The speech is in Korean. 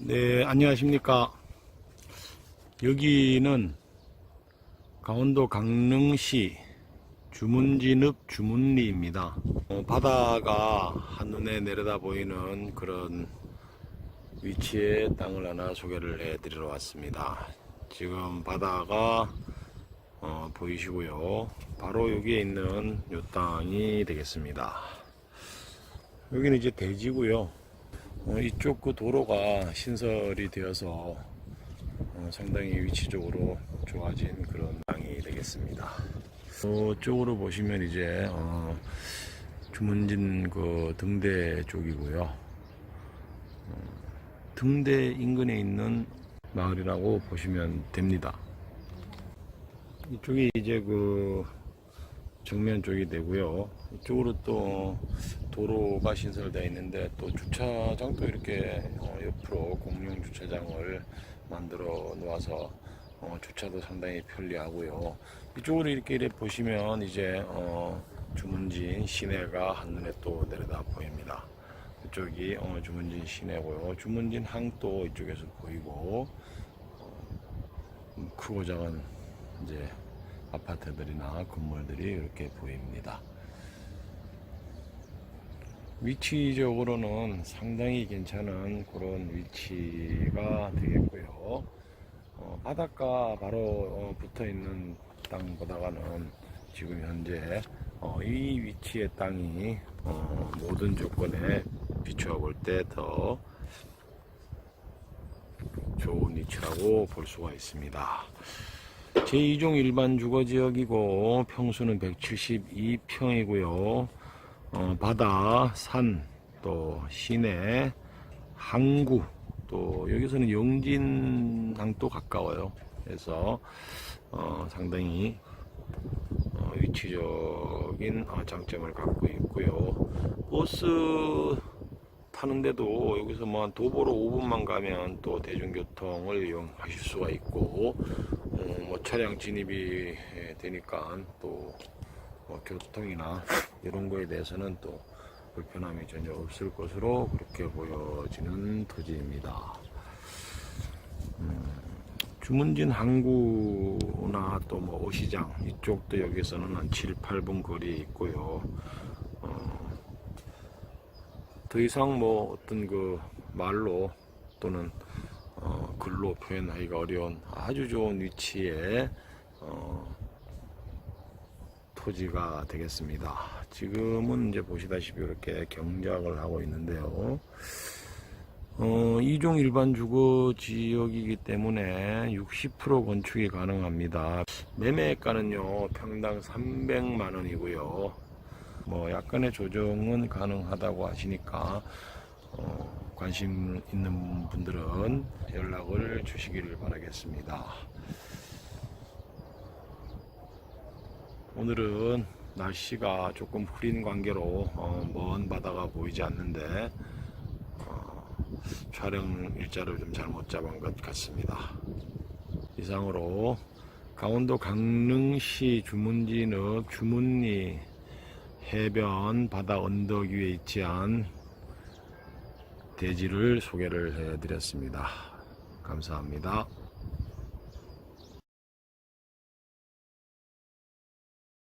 네, 안녕하십니까. 여기는 강원도 강릉시 주문진읍 주문리입니다. 어, 바다가 한눈에 내려다 보이는 그런 위치의 땅을 하나 소개를 해 드리러 왔습니다. 지금 바다가 어, 보이시고요. 바로 여기에 있는 이 땅이 되겠습니다. 여기는 이제 대지고요. 어, 이쪽 그 도로가 신설이 되어서 어, 상당히 위치적으로 좋아진 그런 땅이 되겠습니다. 저쪽으로 보시면 이제 어, 주문진 그 등대 쪽이고요. 어, 등대 인근에 있는 마을이라고 보시면 됩니다. 이쪽이 이제 그 정면 쪽이 되고요. 이쪽으로 또 도로가 신설되어 있는데 또 주차장도 이렇게 어, 옆으로 공용 주차장을 만들어 놓아서 어, 주차도 상당히 편리하고요. 이쪽으로 이렇게 이래 보시면 이제 어, 주문진 시내가 한눈에 또 내려다 보입니다. 이쪽이 어, 주문진 시내고요. 주문진 항도 이쪽에서 보이고 어, 크고 작은 이제 아파트들이나 건물들이 이렇게 보입니다. 위치적으로는 상당히 괜찮은 그런 위치가 되겠고요. 어, 바닷가 바로 어, 붙어 있는 땅보다가는 지금 현재 어, 이 위치의 땅이 어, 모든 조건에 비추어 볼 때 더 좋은 위치라고 볼 수가 있습니다. 제2종 일반 주거지역이고 평수는 172평이고요. 어, 바다, 산, 또 시내, 항구, 또 여기서는 영진항도 가까워요. 그래서 어, 상당히 어, 위치적인 어, 장점을 갖고 있고요. 버스 타는데도 여기서 뭐 도보로 5분만 가면 또 대중교통을 이용하실 수가 있고 차량 진입이 예, 되니까 또 뭐 교통이나 이런 거에 대해서는 또 불편함이 전혀 없을 것으로 그렇게 보여지는 토지입니다. 음, 주문진 항구나 또 뭐 오시장 이쪽도 여기서는 한 7, 8분 거리에 있고요. 어, 더 이상 뭐 어떤 그 말로 또는 어, 글로 표현하기가 어려운 아주 좋은 위치에 어, 토지가 되겠습니다. 지금은 이제 보시다시피 이렇게 경작을 하고 있는데요. 어, 2종 일반 주거 지역이기 때문에 60% 건축이 가능합니다. 매매가는요, 평당 300만 원이고요. 뭐 약간의 조정은 가능하다고 하시니까 어, 관심 있는 분들은 연락을 주시기를 바라겠습니다. 오늘은 날씨가 조금 흐린 관계로 어, 먼 바다가 보이지 않는데 어, 촬영 일자를 좀 잘못 잡은 것 같습니다. 이상으로 강원도 강릉시 주문진읍 주문리 해변 바다 언덕 위에 위치한 대지를 소개를 해드렸습니다. 감사합니다.